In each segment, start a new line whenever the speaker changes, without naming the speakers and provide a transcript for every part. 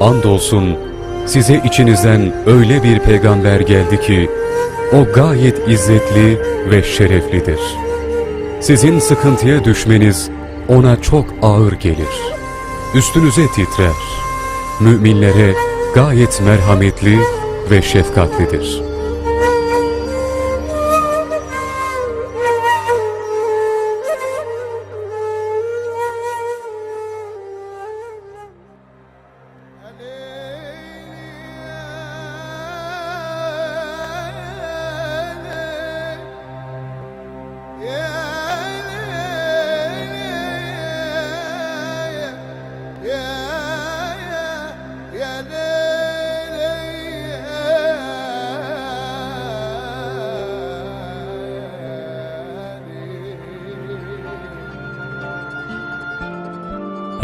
Andolsun size içinizden öyle bir peygamber geldi ki o gayet izzetli ve şereflidir. Sizin sıkıntıya düşmeniz ona çok ağır gelir. Üstünüze titrer. Müminlere gayet merhametli ve şefkatlidir.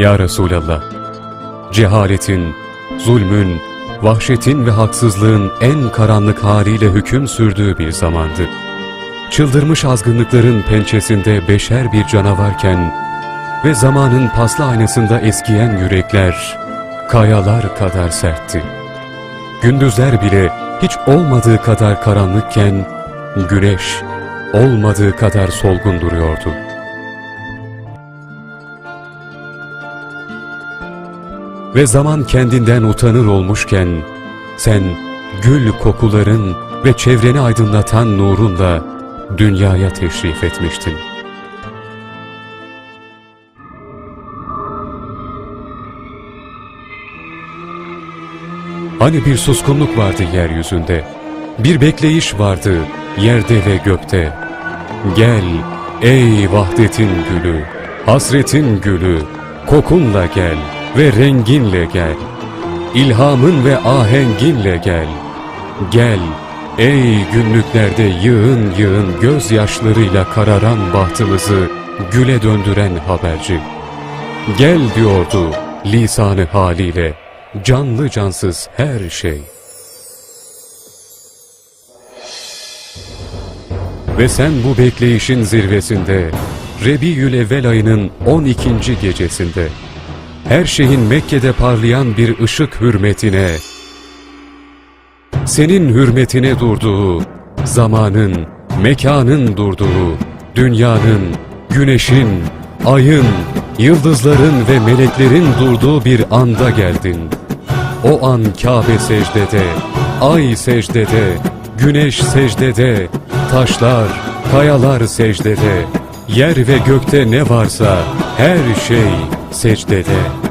Ya Resulallah, cehaletin, zulmün, vahşetin ve haksızlığın en karanlık haliyle hüküm sürdüğü bir zamandı. Çıldırmış azgınlıkların pençesinde beşer bir canavarken ve zamanın paslı aynasında eskiyen yürekler, kayalar kadar sertti. Gündüzler bile hiç olmadığı kadar karanlıkken, güneş olmadığı kadar solgun duruyordu. Ve zaman kendinden utanır olmuşken, sen gül kokuların ve çevreni aydınlatan nurunla dünyaya teşrif etmiştin. Hani bir suskunluk vardı yeryüzünde, bir bekleyiş vardı yerde ve gökte. Gel ey vahdetin gülü, hasretin gülü, kokunla gel ve renginle gel. İlhamın ve ahenginle gel. Gel ey günlüklerde yığın yığın gözyaşlarıyla kararan bahtımızı güle döndüren haberci. Gel diyordu lisanı haliyle canlı cansız her şey. Ve sen bu bekleyişin zirvesinde Rebiyül Evvel ayının 12. gecesinde her şeyin Mekke'de parlayan bir ışık hürmetine senin hürmetine durduğu, zamanın, mekanın durduğu, dünyanın, güneşin, ayın, yıldızların ve meleklerin durduğu bir anda geldin. O an Kabe secdede, ay secdede, güneş secdede, taşlar, kayalar secdede, yer ve gökte ne varsa her şey secdede.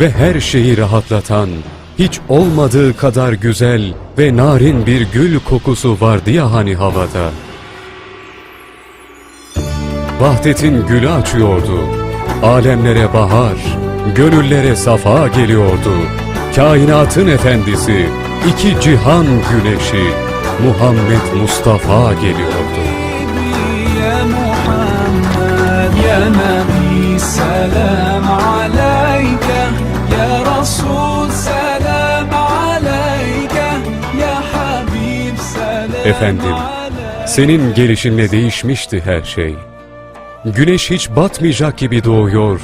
ve her şeyi rahatlatan, hiç olmadığı kadar güzel ve narin bir gül kokusu vardı ya hani havada. Vahdetin gülü açıyordu, Alemlere bahar, gönüllere safa geliyordu. Kainatın efendisi, iki cihan güneşi Muhammed Mustafa geliyordu.
Ya Muhammed, ya Nebi, selam aleyke, ya Resul, selam aleyke, ya Habib, selam
Efendim, senin gelişinle değişmişti her şey. Güneş hiç batmayacak gibi doğuyor,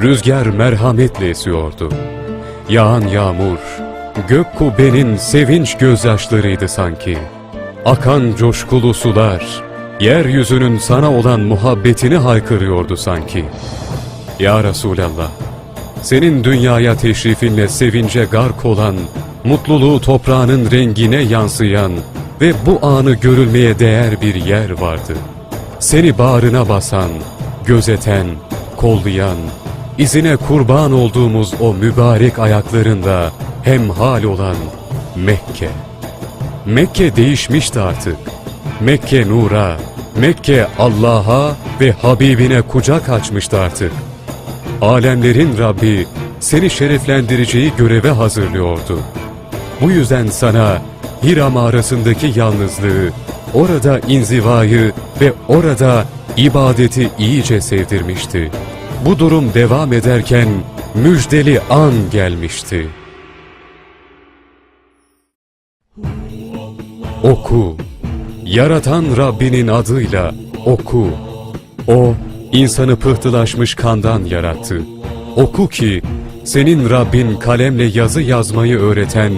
rüzgar merhametle esiyordu. Yağan yağmur, gök kubbenin sevinç gözyaşlarıydı sanki. Akan coşkulu sular, yeryüzünün sana olan muhabbetini haykırıyordu sanki. Ya Resulallah, senin dünyaya teşrifinle sevince gark olan, mutluluğu toprağının rengine yansıyan ve bu anı görülmeye değer bir yer vardı. Seni bağrına basan, gözeten, kollayan, izine kurban olduğumuz o mübarek ayaklarında hemhal olan Mekke. Mekke değişmişti artık. Mekke nura, Mekke Allah'a ve Habibine kucak açmıştı artık. Alemlerin Rabbi seni şereflendireceği göreve hazırlıyordu. Bu yüzden sana Hira mağarasındaki yalnızlığı, orada inzivayı ve orada ibadeti iyice sevdirmişti. Bu durum devam ederken müjdeli an gelmişti. Oku, yaratan Rabbinin adıyla oku. O, insanı pıhtılaşmış kandan yarattı. Oku ki, senin Rabbin kalemle yazı yazmayı öğreten,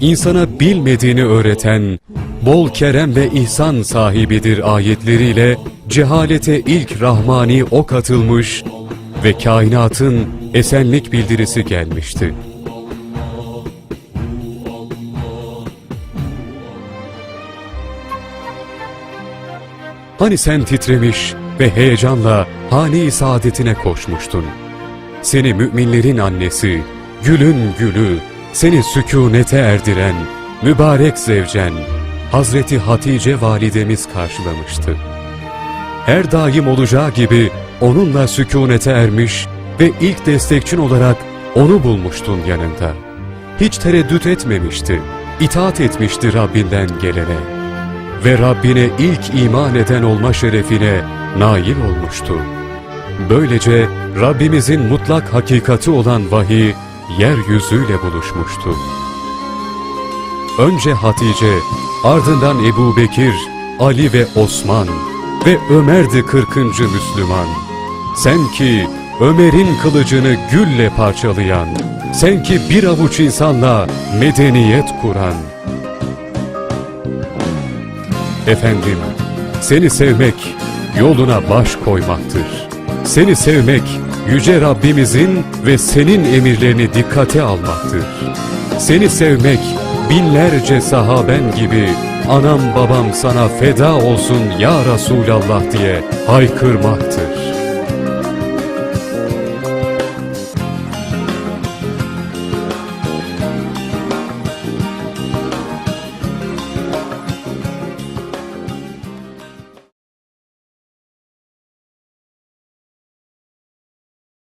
insana bilmediğini öğreten, bol kerem ve ihsan sahibidir ayetleriyle cehalete ilk rahmani ok atılmış ve kainatın esenlik bildirisi gelmişti. Hani sen titremiş ve heyecanla hane-i saadetine koşmuştun. Seni müminlerin annesi, gülün gülü, seni sükunete erdiren, mübarek zevcen, Hazreti Hatice validemiz karşılamıştı. Her daim olacağı gibi onunla sükunete ermiş ve ilk destekçin olarak onu bulmuştun yanında. Hiç tereddüt etmemişti, itaat etmişti Rabbinden gelene ve Rabbine ilk iman eden olma şerefine nail olmuştu. Böylece Rabbimizin mutlak hakikati olan vahiy yeryüzüyle buluşmuştu. Önce Hatice, ardından Ebu Bekir, Ali ve Osman ve Ömer'di 40. Müslüman. Sen ki Ömer'in kılıcını gülle parçalayan, sen ki bir avuç insanla medeniyet kuran, Efendim, seni sevmek yoluna baş koymaktır. Seni sevmek yüce Rabbimizin ve senin emirlerini dikkate almaktır. Seni sevmek binlerce sahaben gibi anam babam sana feda olsun ya Resulallah diye haykırmaktır.